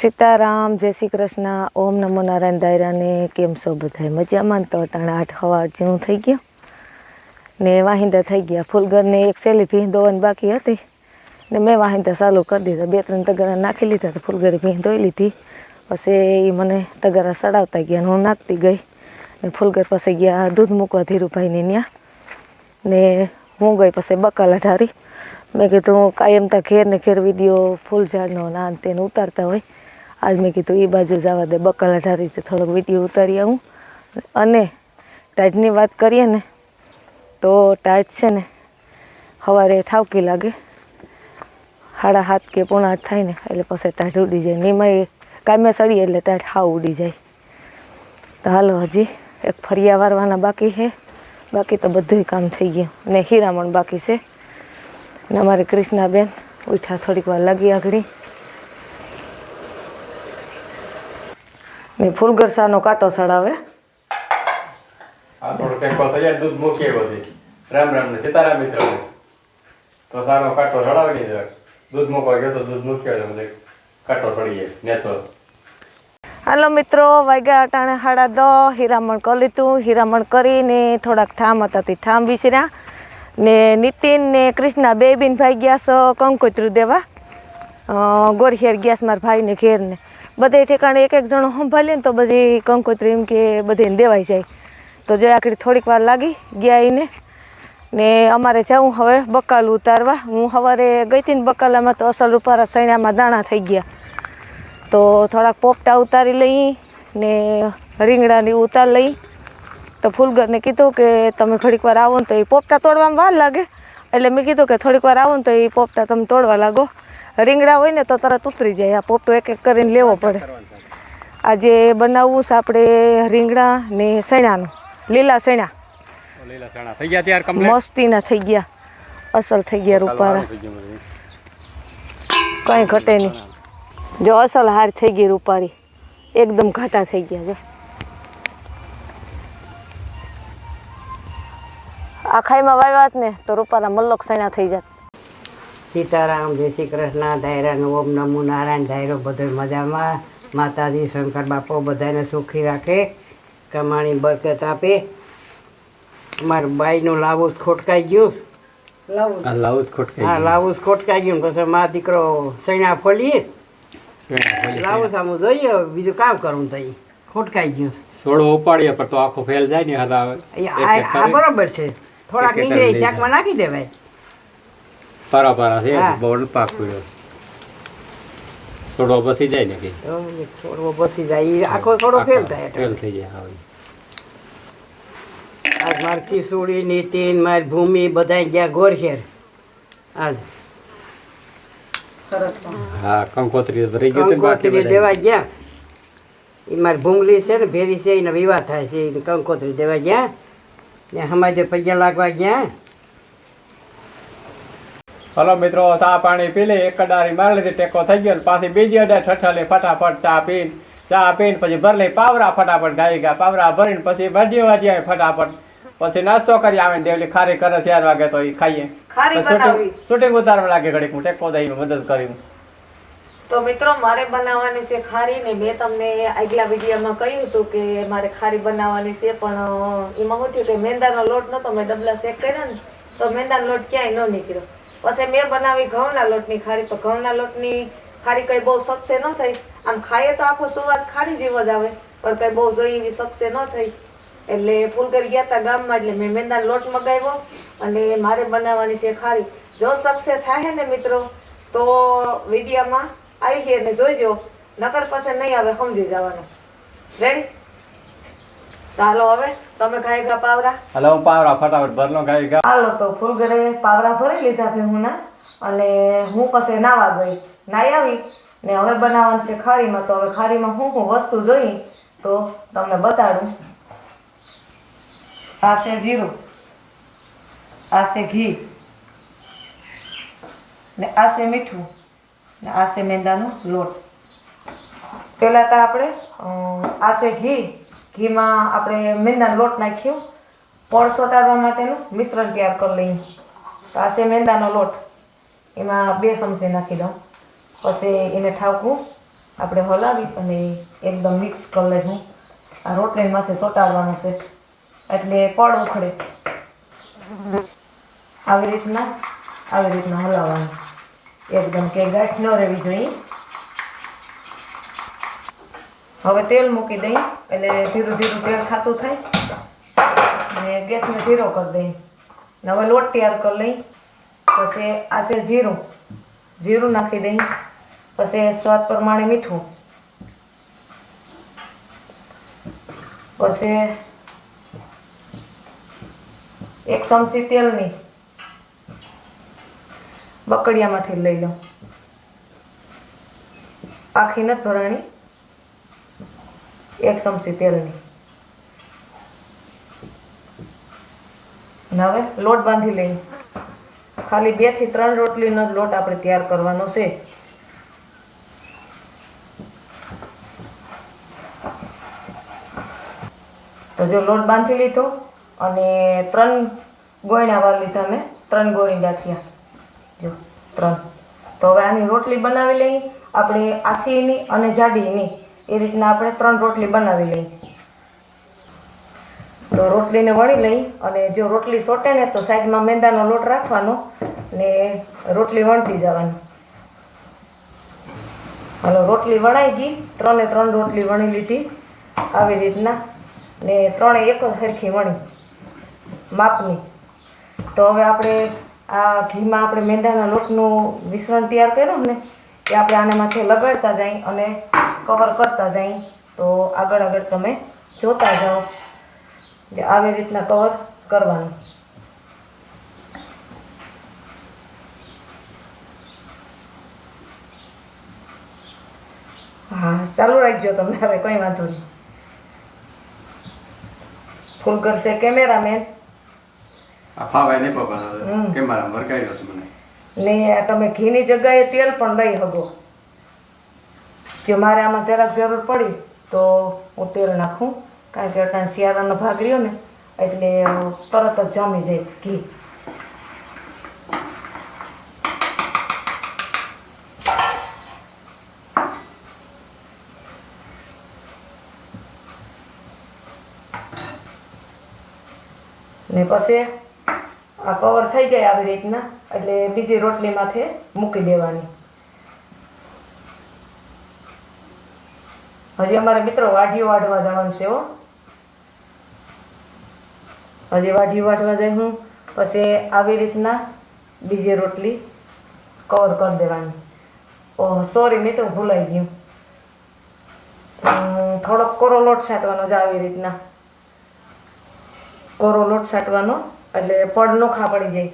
સીતારામ, જય શ્રી કૃષ્ણ, ઓમ નમો નારાયણ દાયરાને, કેમ છો બધાય? મજામાં તો અટાણે આઠ હવા જેવું થઈ ગયું. ને વાહિંદા થઈ ગયા. ફૂલગરને એક સેલી ભીં ધોવાની બાકી હતી. ને મેં વાહિંદા ચાલુ કરી દીધા. બે ત્રણ તગારા નાખી લીધા તો ફૂલગરે ભીં ધોઈ લીધી. પછી એ મને તગારા સડાવતા ગયા ને હું નાખતી ગઈ. ને ફૂલગર પાસે ગયા દૂધ મૂકવા ધીરુભાઈને ત્યાં ને હું ગઈ પછી બકાલા ઢારી મેં કીધું કાયમ તા ઘેર ને ઘેર વીડિયો ફૂલ ઝાડનો ના તેને ઉતારતા હોય. આજ મેં કીધું એ બાજુ જવા દે. બકાલા રીતે થોડોક વીડિયો ઉતારી આવું. અને ટાઈટની વાત કરીએ ને, તો ટાઈટ છે ને સવારે થાવકી લાગે. સાડા હાથ કે પોણા આઠ થાય ને, એટલે પછી ટાઈટ ઉડી જાય. નિમાય કામે સડીએ એટલે ટાઈટ હાવ ઉડી જાય. તો હાલો હજી, એક ફરિયા વારવાના બાકી છે. બાકી તો બધું કામ થઈ ગયું. ને હીરામણ બાકી છે. ને અમારી કૃષ્ણાબેન ઉઠ્યા થોડીક વાર લાગી આગળ. ને ફૂલગરસાનો કાંટો સડાવે આ થોડું ટેકો થઈ દૂધ મૂકીએ બધી. રામ રામ ને સીતારામ મિત્રો તો સારો કાંટો ચડાવી નહીં જરાક દૂધ મૂકવા ગયો તો દૂધ મૂક્યો તો કાંટો ચડી જાય નેચો. હાલો મિત્રો વાગ્યા અટાણે હાડા દો. હીરામણ કરી લીધું. હીરામણ કરીને થોડાક ઠામ હતા તે ઠામ વિસર્યા. ને નીતિન ને ક્રિષ્ના બે બેન ભાઈ ગયા છો કંકોત્રુ દેવા. ગોરખેર ગયા મારા ભાઈને ઘેર ને બધે ઠેકાણે એક એક જણો સંભાળીએ ને તો બધી કંકોત્રી એમ કે બધે દેવાઈ જાય. તો જે આખરી થોડીક વાર લાગી ગયા એને ને અમારે જવું હવે બકાલું ઉતારવા. હું સવારે ગઈ હતી ને બકાલામાં તો અસલ રૂપારા સૈણામાં દાણા થઈ ગયા. તો થોડાક પોપટા ઉતારી લઈ ને રીંગણાની ઉતાર લઈ. તો ફૂલગરને કીધું કે તમે થોડીક વાર આવો ને તો એ પોપટા તોડવામાં વાર લાગે. એટલે મેં કીધું કે થોડીક વાર આવો ને તો એ પોપટા તમે તોડવા લાગો. રીંગણા હોય ને તો તરત ઉતરી જાય. આ પોપટો એક એક કરીને લેવો પડે. આજે બનાવવું છે આપણે રીંગણા ને સણાનું લીલા સણા મસ્તીના થઈ ગયા. અસલ થઈ ગયા રૂપારા. કંઈ ઘટે નહીં. જો અસલ હાર થઈ ગઈ રૂપારી. એકદમ ઘાટા થઈ ગયા જો. આ ખાઈમાં વાવ્યા ને તો રૂપારા મલ્લક સૈણા થઈ જાત. સીતારામ જય શ્રી કૃષ્ણ દાયરાનો ઓમ નમો નારાયણ ધાયરો બધો મજામાં. માતાજી શંકર બાપો બધાને સુખી રાખે. કમાણી બરકત આપે. મારા બાઈનું લાવું ખોટકાઈ ગયું. લાવું ખોટકાઈ હા લાવુસ ખોટકાઈ ગયું પછી મા દીકરો સૈણા ફોલીએ. લાવું આમ જોઈએ બીજું કામ કરવું તઈ. ખોટકાઈ ગયું. સોડવો ઉપાડીએ પણ તો આખો ફેલ જાય ને હાથ આ આ બરોબર છે. થોડાક નીકળે શાકમાં નાખી દેવાય. પારા પારા છે હા. બહુ પાક પડ્યો. થોડો બસી જાય ને કે? તો થોડો બસી જાય ઈ આખો થોડો ફેલ થાય એટલે. ફેલ થઈ જાય હા. આજ માર ખીસુડી નીતિન મારી ભૂમિ બધા ગયા ગોરખેર આજ. હા કંકોત્રી રહી ગયું હતું ને બાકી કંકોત્રી. દેવા ગયા. એ મારી ભૂંગળી છે ને ભેરી છે એને વિવાહ થાય છે એને કંકોત્રી દેવા ગયા. ને હમાજે પૈસા લાગવા ગયા. હલો મિત્રો ચા પાણી પી લે એક અડારી મારી લીધી ટેકો થઈ ગયો પાછી બીજી અડાર ઠઠલી ફટાફટ ચા પીને ચા પીને પછી ભર લઈ પાવરા ફટાફટ ગાઈ ગયા. પાવરા ભરીને પછી ભાજી વાજી આવી ફટાફટ. પછી નાસ્તો કરી આવે દેવલી ખારી કરે ચાર વાગે તો એ ખાઈએ. શૂટિંગ ઉતારવા લાગે ઘડીક હું ટેકો દઈ મદદ કરી તો મિત્રો મારે બનાવવાની છે ખારી ને મેં તમને આગલા વિડીયોમાં કહ્યું હતું કે મારે ખારી બનાવવાની છે પણ એમાં હું થયું કે મેંદાનો લોટ નતો મેં ડબલા શેક કર્યા ને તો મેંદાનો લોટ ક્યાંય ન નીકળ્યો. પછી મેં બનાવી ઘઉંના લોટની ખારી, પણ ઘઉંના લોટની ખારી કઈ બહુ સક્ષે ન થઈ. આમ ખાઈએ તો આખો સુવાદ ખારી જેવો જ આવે, પણ કઈ બહુ જોઈ એવી સક્ષે ન થઈ. એટલે ફૂલગર ગયા હતા ગામમાં, એટલે મેં મેંદાનો લોટ મગાવ્યો અને મારે બનાવવાની છે ખારી. જો સક્ષે થાય ને મિત્રો, તો વિડીયામાં આવી ગઈ અને જોઈજો નકર પાસે નહીં આવે, સમજી જવાનું. રેડી હાલો હવે. તમે ખાઈ ગયા પાવરા? હલો હું પાવરા ફટાફટ ભરલો ખાઈ ગયા. હાલો તો ફૂલગરે પાવરા ભરી લીધા ભેહુના અને હું પછી નાવા ગઈ. નાઈ આવી ને હવે બનાવવાનું છે ખારીમાં. તો હવે ખારીમાં હું હું વસ્તુ જોઈ તો તમને બતાડું. આ છે જીરું. આ છે ઘી. ને આ છે મીઠું. ને આ છે મેંદાનો લોટ. પહેલાં તો આપણે આ છે ઘી. ઘીમાં આપણે મેંદાનો લોટ નાખ્યો. પળ સોટાડવા માટેનું મિશ્રણ તૈયાર કરી લઈએ. તો આ છે મેંદાનો લોટ. એમાં બે ચમચી નાખી દઉં. પછી એને ઠાવકું આપણે હલાવી અને એકદમ મિક્સ કરી લઈશું આ રોટલી માથે ચોંટાડવાનું છે. એટલે પડ ઉખડે. આવી રીતના આવી રીતના હલાવવાનું. એકદમ કે ગાંઠ ન રહેવી જોઈએ. હવે તેલ મૂકી દઈ એટલે ધીરું ધીરું તેલ ખાતું થાય. અને ગેસને ધીરો કરી દઈ. ને હવે લોટ તૈયાર કરી લઈ. પછી આ છે જીરું. જીરું નાખી દઈ. પછી સ્વાદ પ્રમાણે મીઠું. પછી એક ચમચી તેલની બકડિયામાંથી લઈ લો. આખી નથી ભરાણી. એક ચમચી તેલની. હવે લોટ બાંધી લઈ ખાલી બેથી ત્રણ રોટલીનો જ લોટ આપણે તૈયાર કરવાનો છે. તો જો લોટ બાંધી લીધો અને ત્રણ ગોયણા વાર લીધા મેં. ત્રણ ગોયંડા થયા. જો, ત્રણ. તો હવે આની રોટલી બનાવી લઈ આપણે આસીની અને જાડીની. એ રીતના આપણે ત્રણ રોટલી બનાવી લઈ તો રોટલીને વણી લઈ અને જો રોટલી સોટે ને તો સાઈડમાં મેંદાનો લોટ રાખવાનો ને રોટલી વણતી જવાની. હાલો, રોટલી વણાઈ ગઈ. ત્રણે ત્રણ રોટલી વણી લીધી આવી રીતના ને ત્રણે એક જ સરખી વણી માપની. તો હવે આપણે આ ઘીમાં આપણે મેંદાના લોટનું મિશ્રણ તૈયાર કર્યું ને, એ આપણે આને માથે લગાડતા જાય અને કવર કરતા જાય તો આગળ આગળ તમે જોતા જાઓ જે આવી રીતના કવર કરવાનું. હા ચાલુ રાખજો હવે કંઈ વાંધો નહીં. ફૂલ કરશે કેમેરામેન. ને તમે ઘીની જગ્યાએ તેલ પણ લઈ શકો જો મારે આમાં જરાક જરૂર પડી, તો હું તેલ નાખું. કારણ કે અટાણે શિયાળાનો ભાગ રહ્યો ને, એટલે તરત જ જામી જાય ઘી. ને પછી આ કવર થઈ જાય આવી રીતના, એટલે બીજી રોટલીમાંથી મૂકી દેવાની. હજી અમારા મિત્રો વાઢીઓ વાઢવા જવાનું છે હો. હજી વાઢીઓ વાઢવા જાય હું, પછી આવી રીતના બીજી રોટલી કવર કરી દેવાની. ઓહ સોરી મિત્રો, ભૂલાઈ ગયું. થોડોક કોરો લોટ છાંટવાનો છે આવી રીતના. કોરો લોટ છાંટવાનો, એટલે પડ નોખા પડી જાય.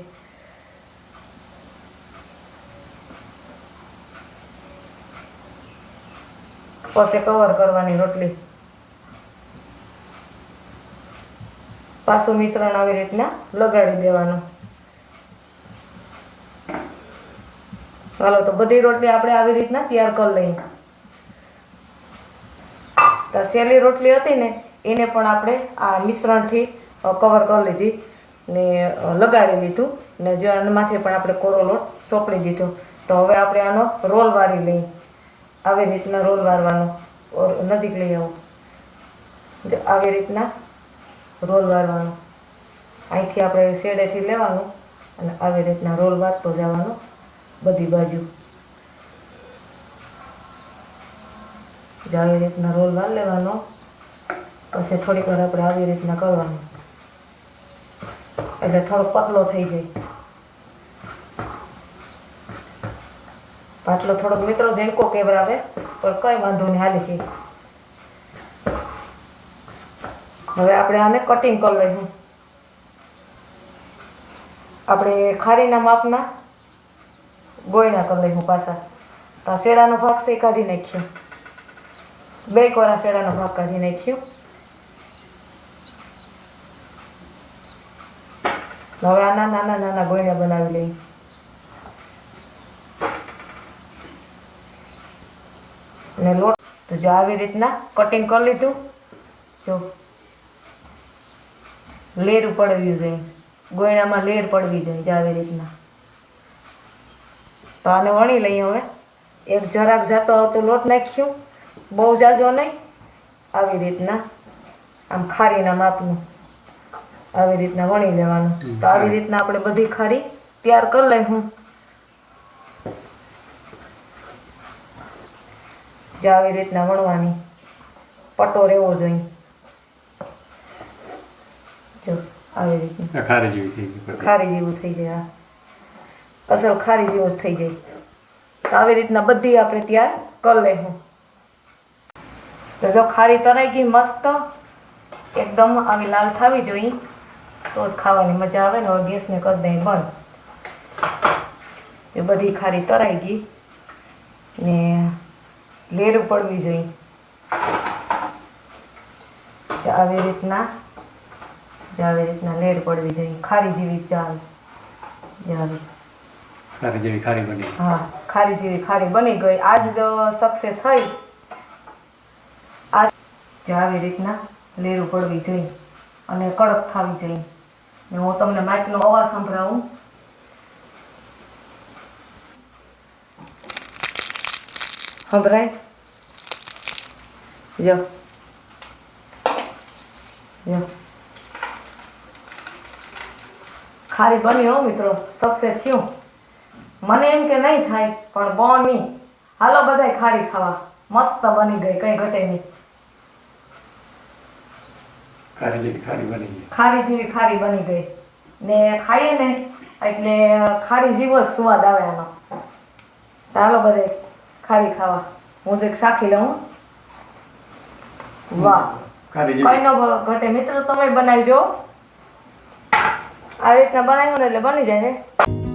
પછી કવર કરવાની રોટલી. પાછું મિશ્રણ આવી રીતના લગાડી દેવાનું. ચાલો તો બધી રોટલી આપણે આવી રીતના તૈયાર કરી લઈએ. તો સેલી રોટલી હતી ને, એને પણ આપણે આ મિશ્રણથી કવર કરી લીધી ને લગાડી લીધું ને, જો આના માથે પણ આપણે કોરો લોટ સોંપડી દીધો. તો હવે આપણે આનો રોલ વારી લઈએ. આવી રીતના રોલ વારવાનો ઓર નજીક લઈ આવો. જો આવી રીતના રોલ વારવાનો અહીંથી આપણે શેડેથી લેવાનું અને આવી રીતના રોલ વાળતો જવાનો બધી બાજુ. આવી રીતના રોલ વાર લેવાનો, પછી થોડીક વાર આપણે આવી રીતના કરવાનું. એટલે થોડો પતલો થઈ જાય. પાટલો થોડોક મિત્રો ઝીણકો કેવરાવે, પણ કંઈ વાંધો નહીં, હાલી ગઈ હવે આપણે આને કટિંગ કરી લઈશું. આપણે ખારીના માપના ગોયણા કરી લઈશું પાછા. તો આ શેડાનો ભાગ છે કાઢી નાખ્યો. બે કોરા શેડાનો ભાગ કાઢી નાખ્યો. હવે આના નાના નાના ગોયણા બનાવી લઈએ. અને લોટ. તો જો આવી રીતના કટિંગ કરી લીધું. જો લેર પડવી જોઈએ. ગોયણામાં લેર પડવી જોઈએ જો આવી રીતના. તો આને વણી લઈએ હવે. એક જરાક જાતો આવતો લોટ નાખ્યું. બહુ જાજો નહીં. આવી રીતના આમ ખારીના માપનું આવી રીતના વણી લેવાનું. તો આવી રીતના આપણે બધી ખારી તૈયાર કરી લઈ હું જે આવી રીતના વણવાની. પટો રહેવો જોઈએ જો આવી રીતના. ખારી જેવી થઈ ગઈ ખારી જેવું થઈ જાય. અસલ ખારી જેવું જ થઈ જાય. તો આવી રીતના બધી આપણે તૈયાર કરી લઈશું તો જો ખારી તરાઈ ગઈ મસ્ત એકદમ આવી લાલ થવી જોઈએ. તો જ ખાવાની મજા આવે ને હવે ગેસને કરી દઈએ બંધ. એ બધી ખારી તરાઈ ગઈ ને લેર પડવી જોઈએ. આવી રીતના આવી રીતના લેર પડવી જોઈએ. ખારી જેવી ચાલ. જો આવી. ખારી જેવી ખારી બની. હા ખારી જેવી ખારી બની ગઈ. આજ સક્સેસ થઈ. આ આવી રીતના લેરું પડવી જોઈએ. અને કડક થવી જોઈએ. ને હું તમને માઇકનો અવાજ સંભળાવું. સંભળાય? જો જો ખારી બની હો મિત્રો સક્સેસ થયું. મને એમ કે નહીં થાય પણ બની હાલો બધાય ખારી ખાવા. મસ્ત બની ગઈ કઈ ઘટે નહીં. ખારી જેવી ખારી બની ગઈ. ખારી જેવી ખારી બની ગઈ. ને ખાઈએ ને એટલે ખારી જેવો જ સ્વાદ આવે એનો હાલો બધે ખારી ખાવા. હું તો એક સાખી લઉં વાહ. ખારી કઈ જેવી ન ઘટે. મિત્રો તમે બનાવજો. આ રીતના બનાવ્યું ને એટલે બની જાય.